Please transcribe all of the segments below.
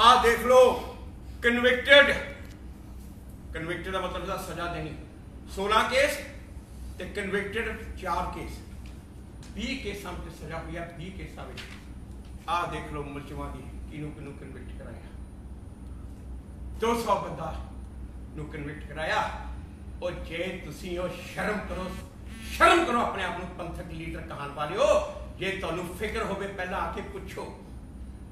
ਆਹ ਦੇਖ ਲਓ ਕਨਵਿਕਟਡ ਕਨਵਿਕਟਡ ਦਾ ਮਤਲਬ ਦਾ ਸਜ਼ਾ ਦੇਣੀ। 16 ਕੇਸ ਤੇ ਕਨਵਿਕਟਡ 4 ਕੇਸ 20 ਕੇਸਾਂ ਵਿੱਚ ਸਜ਼ਾ ਹੋਈ ਆ 20 ਕੇਸਾਂ ਵਿੱਚ। ਆਹ ਦੇਖ ਲਓ ਮੁਲਜ਼ਮਾਂ ਦੀ, ਕਿਹਨੂੰ ਕਿਹਨੂੰ ਕਨਵਿਕਟ ਕਰਾਇਆ। 200 ਬੰਦਾ ਨੂੰ ਕਨਵਿਕਟ ਕਰਾਇਆ। ਉਹ ਜੇ ਤੁਸੀਂ ਉਹ ਸ਼ਰਮ ਕਰੋ ਸ਼ਰਮ ਕਰੋ ਆਪਣੇ ਆਪ ਨੂੰ ਪੰਥਕ ਲੀਡਰ ਕਹਾਣ ਵਾਲਿਓ, ਜੇ ਤੁਹਾਨੂੰ ਫਿਕਰ ਹੋਵੇ, ਪਹਿਲਾਂ ਆ ਕੇ ਪੁੱਛੋ।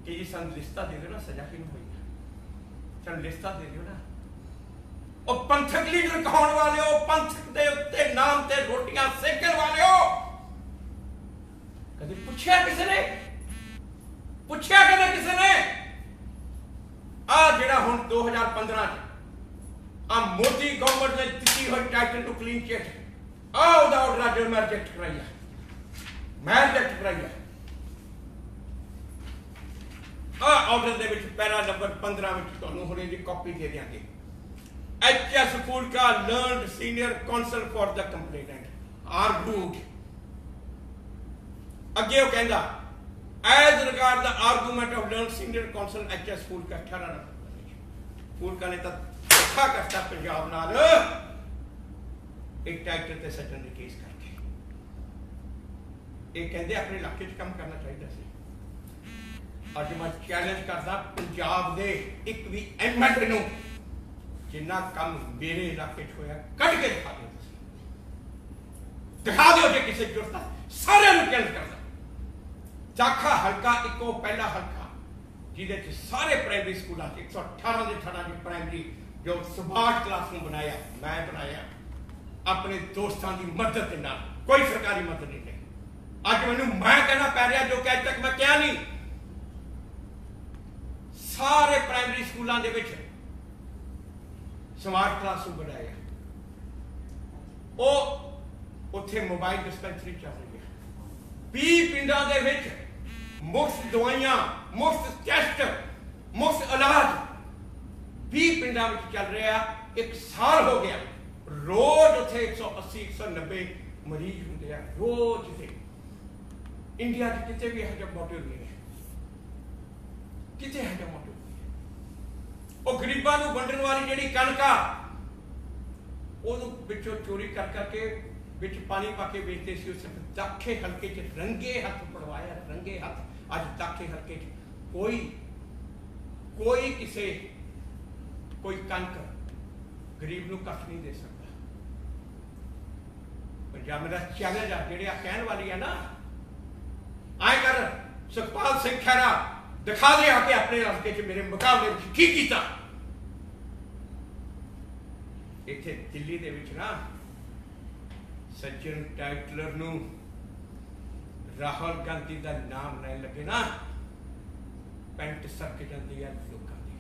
ਕਿ ਜੀ ਸਾਨੂੰ ਲਿਸਟਾ ਦੇ ਦਿਓ ਨਾ ਸਜ਼ਾ ਕਿਹਨੂੰ ਹੋਈ ਹੈ ਸਾਨੂੰ ਲਿਸਟਾ ਦੇ ਦਿਓ ਉਹ ਪੰਥਕ ਲੀਡਰ ਕਹਾਉਣ ਵਾਲਿਓ ਪੰਥਕ ਦੇ ਉੱਤੇ ਨਾਮ ਤੇ ਰੋਟੀਆਂ ਸੇਕਣ ਵਾਲਿਓ ਕਦੇ ਪੁੱਛਿਆ ਕਿਸੇ ਨੇ ਪੁੱਛਿਆ ਕਦੇ ਕਿਸੇ ਨੇ ਆ ਜਿਹੜਾ ਹੁਣ 2015 ਚ ਆ ਮੋਦੀ ਗਵਰਨਮੈਂਟ ਨੇ ਦਿੱਤੀ ਹੋਈ ਟਾਈਟਲ ਟੂ ਕਲੀਨ ਚਿੱਟ ਆ ਉਹਦਾ ਆਰਡਰ ਮੈਂ ਰਿਜੈਕਟ ਕਰਾਇਆ ਮੈਂ ਰਿਜੈਕਟ ਕਰਾਇਆ ਆ ਆਰਡਰ ਦੇ ਵਿੱਚ ਪੈਰਾ ਨੰਬਰ 15 ਵਿੱਚ ਤੁਹਾਨੂੰ ਹੁਣੇ ਦੀ ਕਾਪੀ ਦੇ ਦਿਆਂਗੇ। ਐਚਐਸ ਸਕੂਲ ਦਾ learned senior counsel for the complainant argued ਅੱਗੇ ਉਹ ਕਹਿੰਦਾ as regard the argument of learned senior counsel HS school ਦਾ 18 ਫੂਲਕਾ ਨੇ ਤਾਂ ਧੋਖਾ ਕਰਤਾ ਪੰਜਾਬ ਨਾਲ। ਇੱਕ ਟਾਈਟਲ ਤੇ ਸੱਜਣ ਦੇ ਕੇਸ ਕਰਕੇ। ਇਹ ਕਹਿੰਦੇ ਆਪਣੇ ਇਲਾਕੇ 'ਚ ਕੰਮ ਕਰਨਾ ਚਾਹੀਦਾ ਸੀ। ਅੱਜ ਮੈਂ ਚੈਲੰਜ ਕਰਦਾ ਪੰਜਾਬ ਦੇ ਇੱਕ ਵੀ ਐਮਐਲਏ ਨੂੰ, ਜਿੰਨਾ ਕੰਮ ਮੇਰੇ ਇਲਾਕੇ 'ਚ ਹੋਇਆ, ਕੱਢ ਕੇ ਦਿਖਾ ਦਿਓ ਤੁਸੀਂ। ਦਿਖਾ ਦਿਓ ਜੇ ਕਿਸੇ ਜ਼ਰੂਰਤ ਸਾਰਿਆਂ ਨੂੰ ਚੈਲੰਜ ਕਰਦਾ। ਚਾਖਾ ਹਲਕਾ ਇੱਕੋ, ਪਹਿਲਾ ਹਲਕਾ, ਜਿਹਦੇ 'ਚ ਸਾਰੇ ਪ੍ਰਾਇਮਰੀ ਸਕੂਲਾਂ 'ਚ 118 ਦੇ 18 ਦੀ ਪ੍ਰਾਇਮਰੀ ਜੋ ਸਮਾਰਟ ਕਲਾਸਰੂਮ ਬਣਾਇਆ, ਮੈਂ ਬਣਾਇਆ, ਆਪਣੇ ਦੋਸਤਾਂ ਦੀ ਮਦਦ ਦੇ ਨਾਲ, ਕੋਈ ਸਰਕਾਰੀ ਮਦਦ ਨਹੀਂ ਲਈ। ਅੱਜ ਮੈਨੂੰ ਮੈਂ ਕਹਿਣਾ ਪੈ ਰਿਹਾ ਜੋ ਕਿ ਅੱਜ ਤੱਕ ਮੈਂ ਕਿਹਾ ਨਹੀਂ ਸਾਰੇ ਪ੍ਰਾਇਮਰੀ ਸਕੂਲਾਂ ਦੇ ਵਿੱਚ ਸਮਾਰਟ ਕਲਾਸਰੂਮ ਬਣਾਇਆ ਉਹ ਉੱਥੇ ਮੋਬਾਈਲ ਡਿਸਪੈਂਸਰੀ ਚੱਲ ਰਹੀ ਹੈ। 20 ਪਿੰਡਾਂ ਦੇ ਵਿੱਚ ਮੁਫਤ ਦਵਾਈਆਂ, ਮੁਫਤ ਟੈਸਟ, ਮੁਫਤ ਇਲਾਜ 20 ਪਿੰਡਾਂ ਵਿੱਚ ਚੱਲ ਰਿਹਾ ਇੱਕ ਸਾਲ ਹੋ ਗਿਆ। ਰੋਜ਼ ਉੱਥੇ 180 190 ਮਰੀਜ਼ ਹੁੰਦੇ ਆ, ਰੋਜ਼ ਦੇ ਇੰਡੀਆ 'ਚ ਕਿਤੇ ਵੀ ਇਹੋ ਮੋਟਿਵ ਨਹੀਂ ਹੈ ਕਿਤੇ ਇਹੋ ਮੋਟਿਵ ਉਹ ਗਰੀਬਾਂ ਨੂੰ ਵੰਡਣ ਵਾਲੀ ਜਿਹੜੀ ਕਣਕ ਆ, ਉਹਨੂੰ ਵਿੱਚੋਂ ਚੋਰੀ ਕਰ ਕਰਕੇ ਵਿੱਚ ਪਾਣੀ ਪਾ ਕੇ ਵੇਚਦੇ ਸੀ ਉਸ ਦਾਖੇ ਹਲਕੇ 'ਚ ਰੰਗੇ ਹੱਥ ਪੜਵਾਇਆ, ਰੰਗੇ ਹੱਥ। ਅੱਜ ਦਾਖੇ ਹਲਕੇ 'ਚ ਕੋਈ ਕੋਈ ਕਿਸੇ, ਕੋਈ ਕਣਕ ਗਰੀਬ ਨੂੰ ਕੱਖ ਨਹੀਂ ਦੇ ਸਕਦਾ। ਪੰਜਾਬ ਦਾ ਚੈਲੰਜ ਆ, ਜਿਹੜੇ ਆ ਕਹਿਣ ਵਾਲੀ ਆ ਨਾ, ਆਏ ਕਰ, ਸੁਖਪਾਲ ਸਿੰਘ ਖਹਿਰਾ ਦਿਖਾ ਦੇ ਆ ਕੇ ਆਪਣੇ ਹਲਕੇ 'ਚ ਮੇਰੇ ਮੁਕਾਬਲੇ ਵਿੱਚ ਕੀ ਕੀਤਾ। ਇੱਥੇ ਦਿੱਲੀ ਦੇ ਵਿੱਚ ਨਾ ਸਚਿਨ ਟਾਈਟਲਰ ਨੂੰ ਰਾਹੁਲ ਗਾਂਧੀ ਦਾ ਨਾਮ ਲੈਣ ਲੱਗੇ ਨਾ, ਪੈਂਟ ਸਰਕ ਜਾਂਦੀ ਹੈ ਲੋਕਾਂ ਦੀ।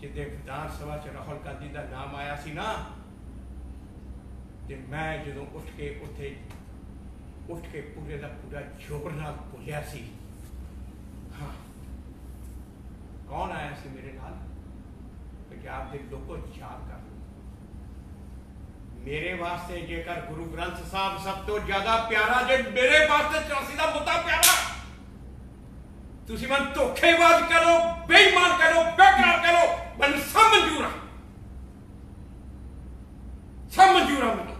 ਜਿੱਦੇ ਵਿਧਾਨ ਸਭਾ ਚ ਰਾਹੁਲ ਗਾਂਧੀ ਦਾ ਨਾਮ ਆਇਆ ਸੀ ਨਾ, ਤੇ ਮੈਂ ਜਦੋਂ ਉੱਠ ਕੇ ਉੱਥੇ, ਉੱਠ ਕੇ ਪੂਰੇ ਦਾ ਪੂਰਾ ਜ਼ੋਰ ਨਾਲ ਬੋਲਿਆ ਸੀ, ਹਾਂ, ਕੌਣ ਆਇਆ ਸੀ ਮੇਰੇ ਨਾਲ? ਪੰਜਾਬ ਦੇ ਲੋਕੋ ਯਾਦ ਕਰ ਮੇਰੇ ਵਾਸਤੇ ਜੇਕਰ ਗੁਰੂ ਗ੍ਰੰਥ ਸਾਹਿਬ ਸਭ ਤੋਂ ਜ਼ਿਆਦਾ ਪਿਆਰਾ ਜੇ ਮੇਰੇ ਵਾਸਤੇ 84 ਦਾ ਮੁੱਦਾ ਪਿਆਰਾ ਤੁਸੀਂ ਮਨ ਧੋਖੇਬਾਜ਼ ਕਰੋ, ਬੇਈਮਾਨ ਕਰੋ, ਬੇਕਾਰ ਕਰੋ, ਮੈਨੂੰ ਸਭ ਮਨਜ਼ੂਰ ਆ। ਸਭ ਮਨਜ਼ੂਰ ਆ ਮੈਨੂੰ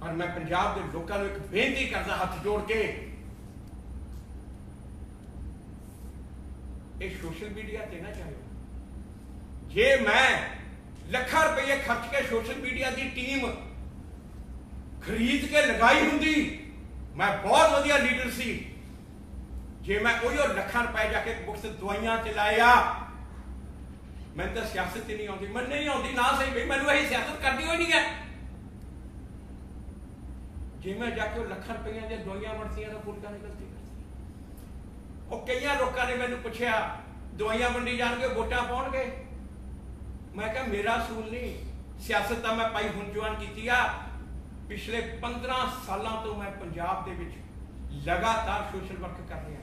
ਪਰ ਮੈਂ ਪੰਜਾਬ ਦੇ ਲੋਕਾਂ ਨੂੰ ਇੱਕ ਬੇਨਤੀ ਕਰਦਾ, ਹੱਥ ਜੋੜ ਕੇ ਇਹ ਸੋਸ਼ਲ ਮੀਡੀਆ ਤੇ ਨਾ ਜਾਇਓ। ਜੇ ਮੈਂ ਲੱਖਾਂ ਰੁਪਏ ਖਰਚ ਕੇ ਸੋਸ਼ਲ ਮੀਡੀਆ ਦੀ ਟੀਮ ਖਰੀਦ ਕੇ ਲਗਾਈ ਹੁੰਦੀ, ਮੈਂ ਬਹੁਤ ਵਧੀਆ ਲੀਡਰ ਸੀ। ਜੇ ਮੈਂ ਉਹੀ ਉਹ ਲੱਖਾਂ ਰੁਪਏ ਜਾ ਕੇ ਮੁਫਤ ਦਵਾਈਆਂ ਚ ਲਾਇਆ, ਮੈਨੂੰ ਤਾਂ ਸਿਆਸਤ ਹੀ ਨਹੀਂ ਆਉਂਦੀ ਮੈਨੂੰ ਨਹੀਂ ਆਉਂਦੀ, ਨਾ ਸਹੀ ਵੀ ਮੈਨੂੰ ਇਹ ਸਿਆਸਤ ਕਰਦੀ ਹੋਈ ਨਹੀਂ ਹੈ। ਜੇ ਮੈਂ ਜਾ ਕੇ ਉਹ ਲੱਖਾਂ ਰੁਪਈਆਂ ਦੀਆਂ ਦਵਾਈਆਂ ਵਰਤੀਆਂ ਤਾਂ ਫੁਲਕਾ ਨਿਕਲਦੀ ਉਹ ਕਈਆਂ ਲੋਕਾਂ ਨੇ ਮੈਨੂੰ ਪੁੱਛਿਆ, ਦਵਾਈਆਂ ਵੰਡੀ ਜਾਣਗੇ, ਵੋਟਾਂ ਪਾਉਣਗੇ? ਮੈਂ ਕਿਹਾ, ਮੇਰਾ ਅਸੂਲ ਨਹੀਂ। ਸਿਆਸਤ ਤਾਂ ਮੈਂ ਪਾਈ ਹੁਣ ਜਵਾਨ ਕੀਤੀ ਆ। ਪਿਛਲੇ 15 ਸਾਲਾਂ ਤੋਂ ਮੈਂ ਪੰਜਾਬ ਦੇ ਵਿੱਚ ਲਗਾਤਾਰ ਸੋਸ਼ਲ ਵਰਕ ਕਰ ਰਿਹਾ।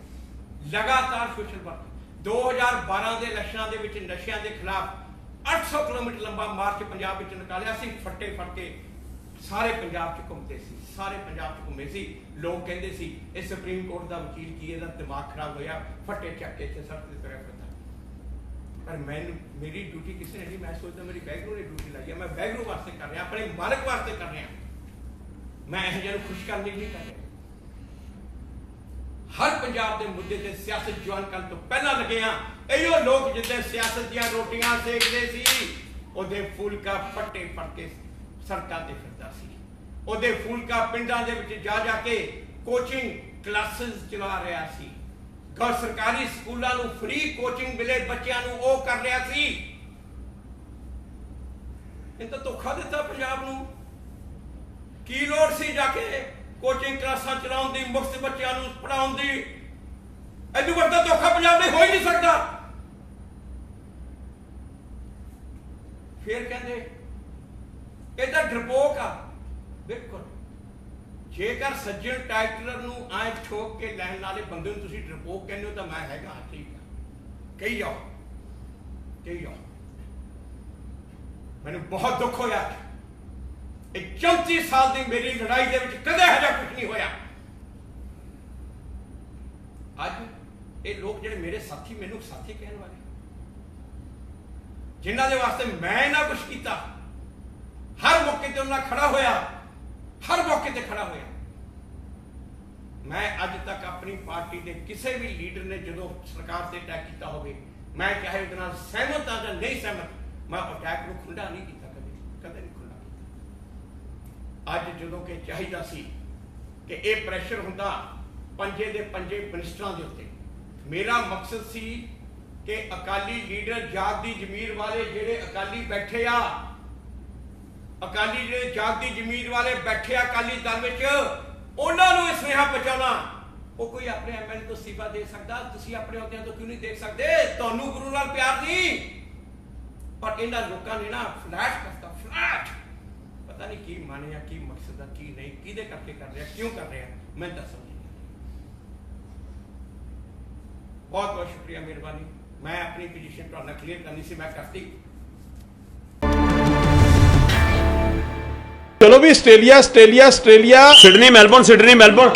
ਲਗਾਤਾਰ ਸੋਸ਼ਲ ਵਰਕ। 2012 ਦੇ ਇਲੈਕਸ਼ਨਾਂ ਦੇ ਵਿੱਚ ਨਸ਼ਿਆਂ ਦੇ ਖਿਲਾਫ 800 ਕਿਲੋਮੀਟਰ ਲੰਬਾ ਮਾਰਚ ਪੰਜਾਬ ਵਿੱਚ ਨਿਕਾਲਿਆ ਸੀ ਫੱਟੇ ਫੜ ਕੇ ਸਾਰੇ ਪੰਜਾਬ 'ਚ ਘੁੰਮਦੇ ਸੀ, ਸਾਰੇ ਪੰਜਾਬ 'ਚ ਘੁੰਮੇ ਸੀ। ਲੋਕ ਕਹਿੰਦੇ ਸੀ, ਇਹ ਸੁਪਰੀਮ ਕੋਰਟ ਦਾ ਵਕੀਲ ਕੀ ਇਹਦਾ ਦਿਮਾਗ ਖਰਾਬ ਹੋਇਆ, ਫੱਟੇ ਚੱਕ ਕੇ ਇੱਥੇ ਸੜਕ ਤੇ ਤੁਰਿਆ ਫਿਰਦਾ। ਪਰ ਮੈਨੂੰ ਮੇਰੀ ਡਿਊਟੀ ਕਿਸੇ ਨੇ ਨਹੀਂ, ਮੈਂ ਸੋਚਦਾ ਮੇਰੀ ਬੈਗਰੂ ਨੇ ਡਿਊਟੀ ਲਾਈ ਹੈ ਮੈਂ ਬੈਗਰੂ ਵਾਸਤੇ ਕਰ ਰਿਹਾ, ਆਪਣੇ ਮਾਲਕ ਵਾਸਤੇ ਕਰ ਰਿਹਾ। ਮੈਂ ਇਹ ਜਿਹਨੂੰ ਖੁਸ਼ ਕਰਨ ਲਈ ਨਹੀਂ ਕਰ ਰਿਹਾ। ਹਰ ਪੰਜਾਬ ਦੇ ਮੁੱਦੇ ਤੇ ਸਿਆਸਤ ਜਵਾਨ ਕਰਨ ਤੋਂ ਪਹਿਲਾਂ ਲੱਗੇ ਆ। ਇਹੋ ਲੋਕ ਜਿੱਦੇ ਸਿਆਸਤ ਦੀਆਂ ਰੋਟੀਆਂ ਸੇਕਦੇ ਸੀ, ਉਹਦੇ ਫੁਲਕਾ ਫੱਟੇ ਫੜ ਕੇ ਸੜਕਾਂ ਤੇ ਫਿਰਦਾ ਸੀ। ਉਹਦੇ ਫੁਲਕਾ ਪਿੰਡਾਂ ਦੇ ਵਿੱਚ ਜਾ ਜਾ ਕੇ ਕੋਚਿੰਗ ਕਲਾਸਿਸ ਚਲਾ ਰਿਹਾ ਸੀ। ਗੌਰ ਸਰਕਾਰੀ ਸਕੂਲਾਂ ਨੂੰ ਫ੍ਰੀ ਕੋਚਿੰਗ ਮਿਲੇ, ਬੱਚਿਆਂ ਨੂੰ ਉਹ ਕਰ ਰਿਹਾ ਸੀ। ਇਹ ਤਾਂ ਧੋਖਾ ਦਿੱਤਾ ਪੰਜਾਬ ਨੂੰ। ਕੀ ਲੋੜ ਸੀ ਜਾ ਕੇ ਕੋਚਿੰਗ ਕਲਾਸਾਂ ਚਲਾਉਣ ਦੀ, ਮੁਫਤ ਬੱਚਿਆਂ ਨੂੰ ਪੜਾਉਣ ਦੀ? ਇਹਨੂੰ ਵੱਡਾ ਧੋਖਾ ਪੰਜਾਬ ਲਈ ਹੋ ਹੀ ਨਹੀਂ ਸਕਦਾ। ਫੇਰ ਕਹਿੰਦੇ ਇਹ ਤਾਂ ਡਰਪੋਕ ਆ। ਬਿਲਕੁਲ। ਜੇਕਰ ਸੱਜਣ ਟਾਈਟਲਰ ਨੂੰ ਐ ਠੋਕ ਕੇ ਲੈਣ ਵਾਲੇ ਬੰਦੇ ਨੂੰ ਤੁਸੀਂ ਡਰਪੋਕ ਕਹਿੰਦੇ ਹੋ ਤਾਂ ਮੈਂ ਹੈਗਾ, ਠੀਕ ਆ। ਕਹੀ ਜਾਓ। ਕਹੀ ਜਾਓ। ਮੈਨੂੰ ਬਹੁਤ ਦੁੱਖ ਹੋਇਆ ਇਹ 34 ਸਾਲ ਦੀ ਮੇਰੀ ਲੜਾਈ ਦੇ ਵਿੱਚ ਕਦੇ ਹਜਾ ਕੁਝ ਨਹੀਂ ਹੋਇਆ। ਅੱਜ ਇਹ ਲੋਕ ਜਿਹੜੇ ਮੇਰੇ ਸਾਥੀ ਮੈਨੂੰ ਸਾਥੀ ਕਹਿਣ ਵਾਲੇ। ਜਿਨ੍ਹਾਂ ਦੇ ਵਾਸਤੇ ਮੈਂ ਨਾ ਕੁਝ ਕੀਤਾ ਮੌਕੇ ਤੇ ਉਹਨਾਂ ਖੜਾ ਹੋਇਆ। ਹਰ ਮੌਕੇ ਤੇ ਖੜਾ ਹੋਇਆ। ਮੈਂ ਅੱਜ ਤੱਕ ਆਪਣੀ ਪਾਰਟੀ ਦੇ ਕਿਸੇ ਵੀ ਲੀਡਰ ਨੇ ਜਦੋਂ ਸਰਕਾਰ ਤੇ ਅਟੈਕ ਕੀਤਾ ਹੋਵੇ, ਮੈਂ ਚਾਹੇ ਉਹਦੇ ਨਾਲ ਸਹਿਮਤ ਆ ਜਾਂ ਨਹੀਂ ਸਹਿਮਤ, ਮੈਂ ਅਟੈਕ ਨੂੰ ਖੁੱਲਾ ਨਹੀਂ ਕੀਤਾ ਕਦੇ ਕਦੇ ਨਹੀਂ ਖੁੱਲਾ ਕੀਤਾ। ਅੱਜ ਜਦੋਂ ਕਿ ਚਾਹੀਦਾ ਸੀ ਕਿ ਇਹ ਪ੍ਰੈਸ਼ਰ ਹੁੰਦਾ ਪੰਜੇ ਦੇ ਪੰਜੇ ਮਿਨਿਸਟਰਾਂ ਦੇ ਉੱਤੇ। ਮੇਰਾ ਮਕਸਦ ਸੀ ਕਿ ਅਕਾਲੀ ਲੀਡਰ ਜਾਤ ਦੀ ਜ਼ਮੀਰ ਵਾਲੇ ਜਿਹੜੇ ਅਕਾਲੀ ਬੈਠੇ ਆ ਅਕਾਲੀ ਜਿਹੜੇ ਜਾਗਦੀ ਜ਼ਮੀਰ ਵਾਲੇ ਬੈਠੇ ਅਕਾਲੀ ਦਲ ਵਿੱਚ, ਉਹਨਾਂ ਨੂੰ ਇਹ ਸੁਨੇਹਾ ਪਹੁੰਚਾਉਣਾ। ਉਹ ਕੋਈ ਆਪਣੇ ਐਮਐਲ ਤੋਂ ਅਸਤੀਫਾ ਦੇ ਸਕਦਾ? ਤੁਸੀਂ ਆਪਣੇ ਅਹੁਦਿਆਂ ਤੋਂ ਕਿਉਂ ਨਹੀਂ ਦੇਖ ਸਕਦੇ? ਤੁਹਾਨੂੰ ਗੁਰੂ ਨਾਲ ਪਿਆਰ ਨਹੀਂ। ਪਰ ਇਹਨਾਂ ਲੋਕਾਂ ਨੇ ਨਾ ਫਲੈਸ਼ ਕਰਤਾ ਫਲੈਸ਼ ਪਤਾ ਨਹੀਂ ਕੀ ਮਾਨਿਆ ਕੀ ਮਕਸਦ ਆ, ਕੀ ਨਹੀਂ, ਕਿਹਦੇ ਕਰਕੇ ਕਰ ਰਿਹਾ, ਕਿਉਂ ਕਰ ਰਿਹਾ? ਮੈਂ ਦੱਸ ਨਹੀਂ ਬਹੁਤ ਬਹੁਤ ਸ਼ੁਕਰੀਆ, ਮਿਹਰਬਾਨੀ। ਮੈਂ ਆਪਣੀ ਪੋਜੀਸ਼ਨ ਤੁਹਾਨੂੰ ਕਲੀਅਰ ਕਰਨੀ ਸੀ, ਮੈਂ ਕਰਤੀ। ਚਲੋ ਵੀ Australia Australia Australia. Sydney Melbourne Sydney Melbourne.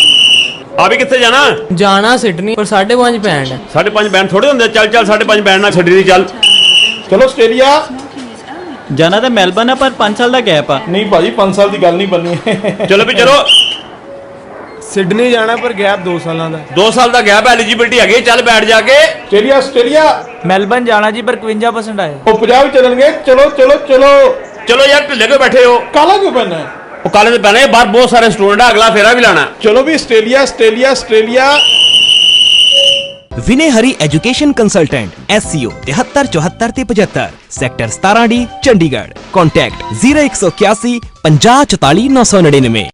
ਆ ਵੀ ਕਿੱਥੇ ਜਾਣਾ? ਜਾਣਾ ਸਿਡਨੀ ਪਰ 5.5 ਪੈਂਡ ਹੈ ਸਾਢੇ ਪੰਜ ਬੈਂਡ ਥੋੜੇ ਹੁੰਦੇ ਚੱਲ ਚੱਲ ਸਾਢੇ ਪੰਜ ਬੈਂਡ ਨਾਲ ਛੱਡੀ ਦੀ ਚੱਲ। ਚਲੋ ਆਸਟ੍ਰੇਲੀਆ। ਜਾਣਾ ਤਾਂ ਮੈਲਬਨ ਆ ਪਰ 5 ਸਾਲ ਦਾ ਗੈਪ ਆ। ਨਹੀਂ ਭਾਜੀ 5 ਸਾਲ ਦੀ ਗੱਲ ਨਹੀਂ ਬੰਨੀ ਚਲੋ ਵੀ ਚਲੋ। ਸਿਡਨੀ ਜਾਣਾ ਪਰ ਗੈਪ 2 ਸਾਲਾਂ ਦਾ। 2 ਸਾਲ ਦਾ ਗੈਪ ਐਲੀਜੀਬਿਲਟੀ ਹੈਗੀ ਚੱਲ ਬੈਠ ਜਾ ਕੇ। Australia Australia. ਮੈਲਬਨ ਜਾਣਾ ਜੀ ਪਰ 51% ਆਏ ਉਹ ਪੰਜਾਬ ਵੀ ਚੱਲਣਗੇ। ਚਲੋ ਚਲੋ ਚਲੋ। ਚਲੋ ਯਾਰ ਢਿੱਲੇ ਕਿਉਂ ਬੈਠੇ ਹੋ? ਕਾਲਾ ਕਿਉਂ ਪੈਣਾ ਹੈ? ਉਹ ਕਾਲੇ ਦੇ ਪਹਿਲੇ ਬਾਹਰ ਬਹੁਤ ਸਾਰੇ ਸਟੂਡੈਂਟ ਆ ਅਗਲਾ ਫੇਰਾ ਵੀ ਲਾਣਾ। ਚਲੋ ਵੀ Australia Australia Australia. Vinay Hari education consultant SCO 7374 ਤੇ 75 ਸੈਕਟਰ 17D ਚੰਡੀਗੜ੍ਹ। ਕੰਟੈਕਟ 0181 5044 999